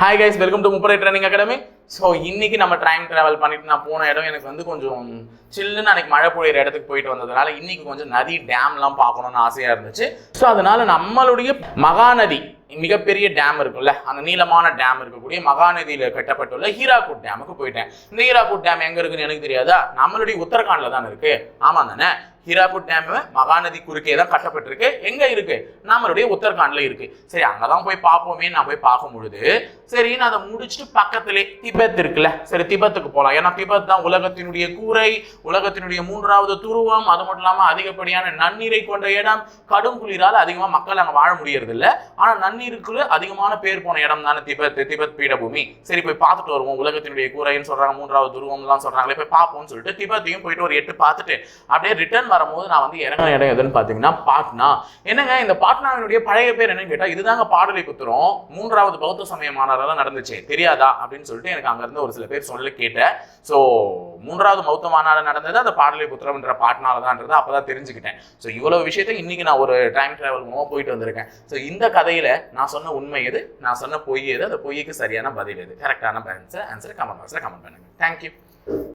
Hi guys welcome to முப்படை training academy so இன்னைக்கு நம்ம டைம் ட்ராவல் பண்ணிட்டு நான் போன இடம் எனக்கு வந்து கொஞ்சம் சில்லுன்னு அன்னைக்கு மழை பொழியிற இடத்துக்கு போயிட்டு வந்ததுனால இன்னைக்கு கொஞ்சம் நதி டேம்லாம் பார்க்கணும்னு ஆசையாக இருந்துச்சு. ஸோ அதனால நம்மளுடைய மகாநதி மிகப்பெரிய டேம் இருக்குல்ல அந்த நீளமான டேம் இருக்கக்கூடிய மகாநதியில் கட்டப்பட்டுள்ள ஹீராகுட் டேமுக்கு போயிட்டேன். இந்த ஹீராகுட் டேம் எங்கே இருக்குன்னு எனக்கு தெரியாதா? நம்மளுடைய உத்தரகாண்டில் தான் இருக்குது ஆமா தானே? ஹீராபுட் டேம் மகாநதி குறுக்கே தான் கட்டப்பட்டிருக்கு. எங்க இருக்கு? நம்மளுடைய உத்தரகாண்ட்ல இருக்கு. சரி அங்கதான் போய் பார்ப்போமே நான் போய் பார்க்கும் பொழுது. சரி நான் அதை முடிச்சுட்டு பக்கத்திலே திபெத் இருக்குல்ல? சரி திபெத்துக்கு போகலாம் ஏன்னா திபெத் தான் உலகத்தினுடைய கூரை உலகத்தினுடைய மூன்றாவது துருவம் அது மட்டும் இல்லாம அதிகப்படியான நன்னீரை கொண்ட இடம். கடும் குளிரால் அதிகமா மக்கள் அங்க வாழ முடியறது இல்ல ஆனா நன்னீருக்குள்ள அதிகமான பேர் போன இடம் தானே திபெத் திபெத் பீடபூமி. சரி போய் பார்த்துட்டு வருவோம். உலகத்தினுடைய கூரைன்னு சொல்றாங்க மூன்றாவது துருவம்லாம் சொல்றாங்களே போய் பார்ப்போம்னு சொல்லிட்டு திபெத்தையும் போயிட்டு ஒரு எட்டு பார்த்துட்டு அப்படியே ரிட்டர்ன் வரும்போது நான் வந்து இறங்கின இடம் எதுன்னு பார்த்தீங்கன்னா பாட்னா. என்னங்க இந்த பாட்னாவினுடைய பழைய பேர் என்னன்னு கேட்டால் இதுதாங்க பாடலிபுத்திரம் மூன்றாவது பௌத்த சமய மாநாடெல்லாம் நடந்துச்சு. தெரியாதா? அப்படின்னு சொல்லிட்டு எனக்கு அங்கேருந்து ஒரு சில பேர் சொல்ல கேட்டேன். ஸோ மூன்றாவது பௌத்த மாநாடு நடந்தது அந்த பாடலிபுத்திரம்ன்ற பாட்னால தான்ன்றது அப்பதான் தெரிஞ்சுக்கிட்டேன். ஸோ இவ்வளோ விஷயத்தை இன்னைக்கு நான் ஒரு டைம் ட்ராவல் மூலமாக போயிட்டு வந்திருக்கேன். ஸோ இந்த கதையில் நான் சொன்ன உண்மை எது? நான் சொன்ன பொய் எது? அந்த பொய்க்கு சரியான பதில் எது? கரெக்டான ஆன்சர் ஆன்சர் கமெண்ட் பாக்ஸில் கமெண்ட் பண்ணுங்க. Thank you